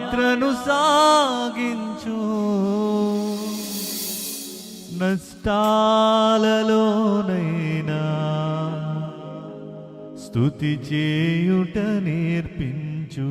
యాత్రను సాగించు. నష్టాలలోనైనా స్తుతి చేయుట నేర్పించు.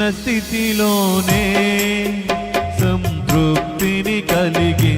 ఉన్న స్థితిలోనే సంతృప్తిని కలిగి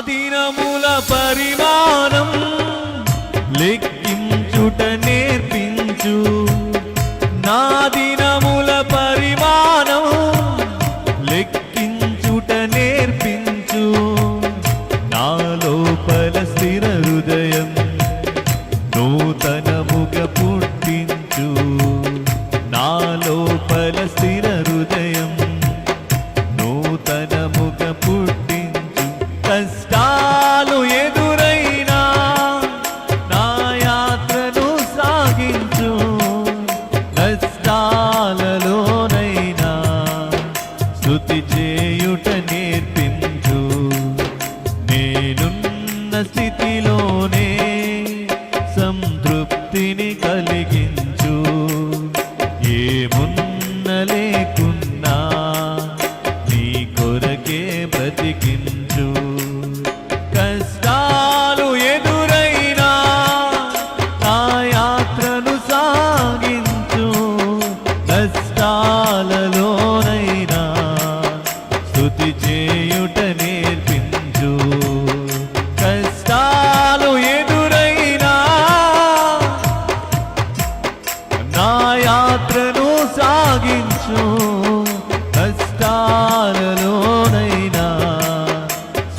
దినముల పరిమాణం లెక్క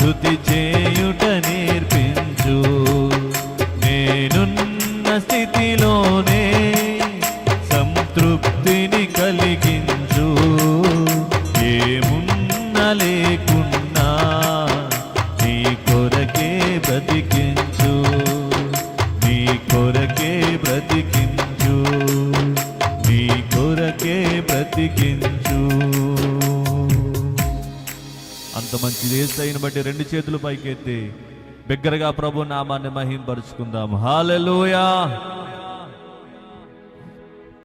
చేయుట నేర్పించు. నేనున్న స్థితిలోనే సంతృప్తిని కలిగించు. ఏమున్న లేకున్నా నీ కొరకే బ్రతికించు. నీ కొరకే బ్రతికించు. నీ కొరకే బ్రతికించు. అంత మంచి దేశైన బట్టి రెండు చేతులు పైకెత్తి బిగ్గరగా ప్రభు నామాన్ని మహింపరుచుకుందాం. హాలెలుయా